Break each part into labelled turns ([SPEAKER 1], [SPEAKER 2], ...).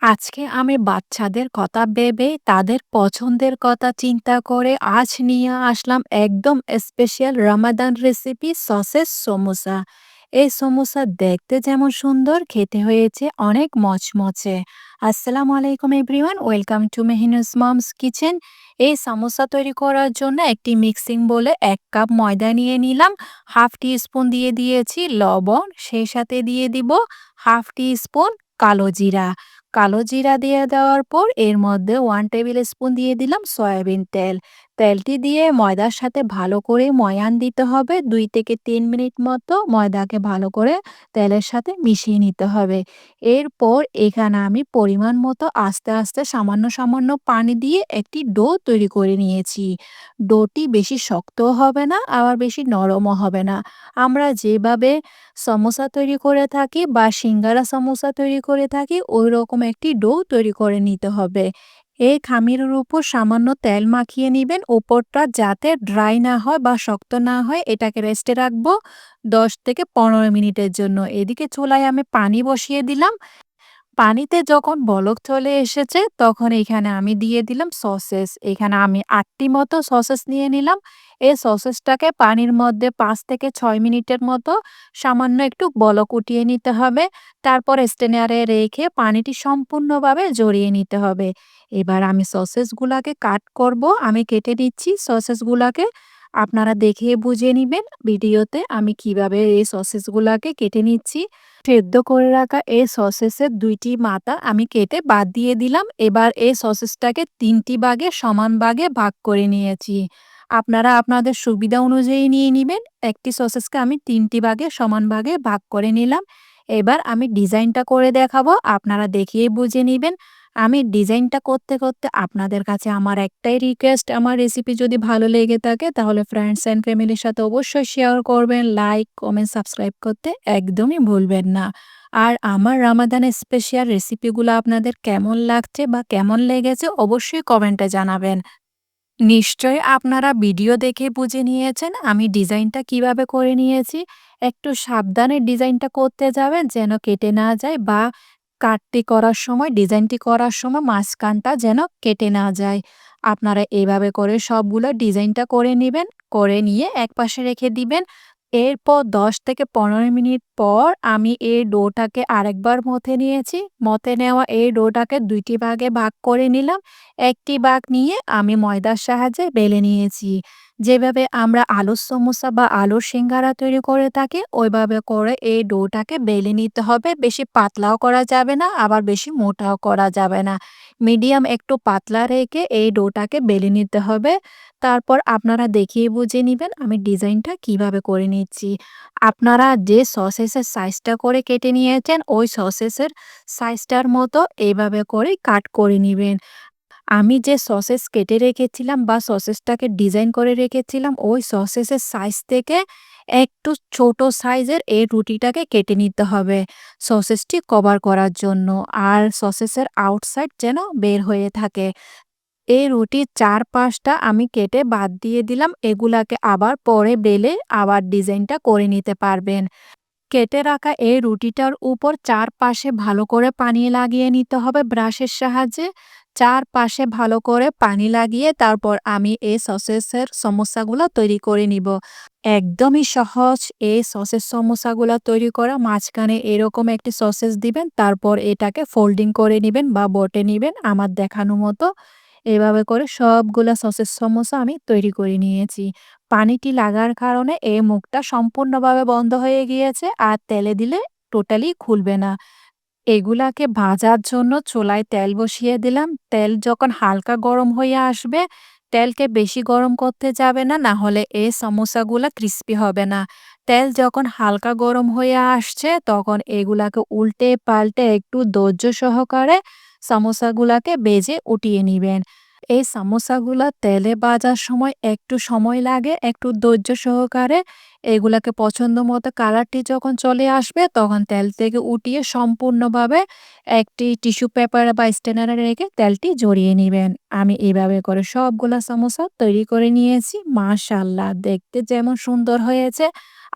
[SPEAKER 1] আজকে আমি বাচ্চাদের কথা ভেবে, তাদের পছন্দের কথা চিন্তা করে আজ নিয়ে আসলাম একদম special Ramadan recipe sausage samosa. এই সমোসা দেখতে যেমন সুন্দর, খেতে হয়েছে অনেক মচমচে। আসসালামু আলাইকুম everyone welcome to Mehinu's moms kitchen এই সমোসা তৈরি করার জন্য একটি মিক্সিং বলে এক কাপ ময়দা নিয়ে নিলাম হাফ টি স্পুন দিয়ে দিয়েছি লবণ, সেই সাথে দিয়ে দিব হাফ টি স্পুন কালো জিরা। কালো জিরা দিয়ে দেওয়ার পর এর মধ্যে ওয়ান টেবিল স্পুন দিয়ে দিলাম সয়াবিন তেল। তেলটি দিয়ে ময়দার সাথে ভালো করে ময়ান দিতে হবে দুই থেকে তিন মিনিট মতো ময়দাকে ভালো করে তেলের সাথে মিশিয়ে নিতে হবে। এরপর এখানে আমি পরিমাণ মতো আস্তে, আস্তে সামান্য, সামান্য পানি দিয়ে একটি ডো তৈরি করে নিয়েছি। ডোটি বেশি শক্তও হবে না আবার বেশি নরমও হবে না। আমরা যেভাবে সমোসা তৈরি করে থাকি বা সিঙ্গারা সমোসা তৈরি করে থাকি ওই রকম একটি ডো তৈরি করে নিতে হবে এই খামিরের উপর সামান্য তেল মাখিয়ে নেবেন। ওপরটা যাতে ড্রাই না হয় বা শক্ত না হয়, এটাকে রেস্টে রাখব। দশ থেকে পনেরো মিনিটের জন্য। এদিকে চুলায় আমি পানি বসিয়ে দিলাম। পানিতে যখন বলক চলে এসেছে, তখন এখানে আমি দিয়ে দিলাম সসেস। এখানে আমি আটটি মতো সসেস নিয়ে নিলাম। এই সসেসটাকে পানির মধ্যে পাঁচ থেকে ছয় মিনিটের মতো সামান্য একটু বলক উঠিয়ে নিতে হবে। তারপর স্টেনারে রেখে পানিটি সম্পূর্ণভাবে জড়িয়ে নিতে হবে। এবার আমি সসেসগুলাকে কাট করব। আমি কেটে নিচ্ছি সসেসগুলাকে। আপনারা দেখে বুঝে নেবেন ভিডিওতে আমি কীভাবে এই সসেসগুলোকে কেটে নিচ্ছি। সেদ্ধ করে রাখা এই সসেসের দুইটি মাথা আমি কেটে বাদ দিয়ে দিলাম। এবার এই সসেসটাকে তিনটি ভাগে, সমান ভাগে ভাগ করে নিয়েছি। আপনারা আপনাদের সুবিধা অনুযায়ী নিয়ে নেবেন। একটি সসেসকে আমি তিনটি ভাগে, সমান ভাগে ভাগ করে নিলাম। এবার আমি ডিজাইনটা করে দেখাবো। আপনারা দেখিয়ে বুঝে নেবেন। আমি ডিজাইনটা করতে করতে আপনাদের কাছে আমার একটাই রিকোয়েস্ট আমার রেসিপি যদি ভালো লেগে থাকে, তাহলে ফ্রেন্ডস অ্যান্ড ফ্যামিলির সাথে অবশ্যই শেয়ার করবেন লাইক কমেন্ট সাবস্ক্রাইব করতে একদমই ভুলবেন না। আর আমার রামাদানের স্পেশাল রেসিপিগুলো আপনাদের কেমন লাগছে বা কেমন লেগেছে অবশ্যই কমেন্টে জানাবেন। নিশ্চয়ই আপনারা ভিডিও দেখে বুঝে নিয়েছেন আমি ডিজাইনটা কীভাবে করে নিয়েছি। একটু সাবধানে ডিজাইনটা করতে যাবেন, যেন কেটে না যায় বা কাটটি করার সময়, ডিজাইনটি করার সময় মাঝখানটা যেন কেটে না যায়। আপনারা এভাবে করে সবগুলো ডিজাইনটা করে নেবেন, করে নিয়ে এক পাশে রেখে দিবেন। এরপর ১০ থেকে ১৫ মিনিট পর আমি এই ডোটাকে আরেকবার মথে নিয়েছি। মথে নেওয়া এই ডোটাকে দুইটি ভাগে ভাগ করে নিলাম। একটি ভাগ নিয়ে আমি ময়দার সাহায্যে বেলে নিয়েছি। যেভাবে আমরা আলুর সমোসা বা আলুর সিঙ্গারা তৈরি করে থাকি, ওইভাবে করে এই ডোটাকে বেলে নিতে হবে। বেশি পাতলাও করা যাবে না, আবার বেশি মোটাও করা যাবে না। মিডিয়াম একটু পাতলা রেখে এই ডোটাকে বেলে নিতে হবে। তারপর আপনারা দেখিয়ে বুঝে নেবেন আমি ডিজাইনটা কীভাবে করে নিচ্ছি। আপনারা যে সসেসের সাইজটা করে কেটে নিয়েছেন, ওই সসেসের সাইজটার মতো এইভাবে করে কাট করে নেবেন। আমি যে সসেস কেটে রেখেছিলাম বা সসেসটাকে ডিজাইন করে রেখেছিলাম, ওই সসেসের সাইজ থেকে একটু ছোট সাইজের এই রুটিটাকে কেটে নিতে হবে সসেসটি কভার করার জন্য। আর সসেসের আউটসাইড যেন বের হয়ে থাকে। এই রুটির চার পাঁচটা আমি কেটে বাদ দিয়ে দিলাম, এগুলাকে আবার পরে বেলে আবার ডিজাইনটা করে নিতে পারবেন। কেটে রাখা এই রুটিটার উপর চারপাশে ভালো করে পানি লাগিয়ে নিতে হবে ব্রাশের সাহায্যে। চারপাশে ভালো করে পানি লাগিয়ে তারপর আমি এই সসেসের সমস্যাগুলো তৈরি করে নিব। একদমই সহজ এই সসেস সমস্যাগুলো তৈরি করা, মাঝখানে এরকম একটি সসেস দিবেন, তারপর এটাকে ফোল্ডিং করে নেবেন বা বটে নেবেন, আমার দেখানো মতো। এভাবে করে সবগুলা সসের সমোসা আমি তৈরি করে নিয়েছি। পানিটি লাগার কারণে এই মুখটা সম্পূর্ণভাবে বন্ধ হয়ে গিয়েছে আর তেলে দিলে টোটালি খুলবে না। এগুলাকে ভাজার জন্য চুলায় তেল বসিয়ে দিলাম। তেল যখন হালকা গরম হয়ে আসবে, তেলকে বেশি গরম করতে যাবে না না হলে এই সমোসাগুলা ক্রিস্পি হবে না। তেল যখন হালকা গরম হয়ে আসছে, তখন এগুলাকে উল্টে পাল্টে একটু ধৈর্য সহকারে সামোসাগুলাকে বেজে উঠিয়ে নিবেন। এই সামোসাগুলা তেলে বাজার সময় একটু সময় লাগে, একটু ধৈর্য সহকারে এগুলাকে পছন্দ মতো কালারটি যখন চলে আসবে তখন তেল থেকে উঠিয়ে সম্পূর্ণভাবে একটি টিস্যু পেপার বা স্ট্যানারে রেখে তেলটি জড়িয়ে নেবেন আমি এভাবে করে সবগুলা সমোসা তৈরি করে নিয়েছি। মাশাআল্লাহ! দেখতে যেমন সুন্দর হয়েছে,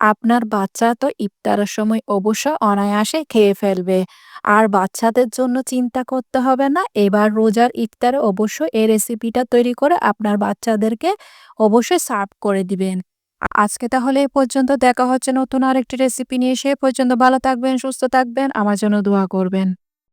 [SPEAKER 1] আপনার বাচ্চা তো ইফতারের সময় অবশ্য অনায়াসে খেয়ে ফেলবে। আর বাচ্চাদের জন্য চিন্তা করতে হবে না। এবার রোজার ইফতারে অবশ্যই এই রেসিপিটা তৈরি করে আপনার বাচ্চাদেরকে অবশ্যই সার্ভ করে দিবেন। আজকে তাহলে এ পর্যন্ত। দেখা হচ্ছে নতুন আরেকটি রেসিপি নিয়ে। সে পর্যন্ত ভালো থাকবেন, সুস্থ থাকবেন। আমার জন্য দোয়া করবেন।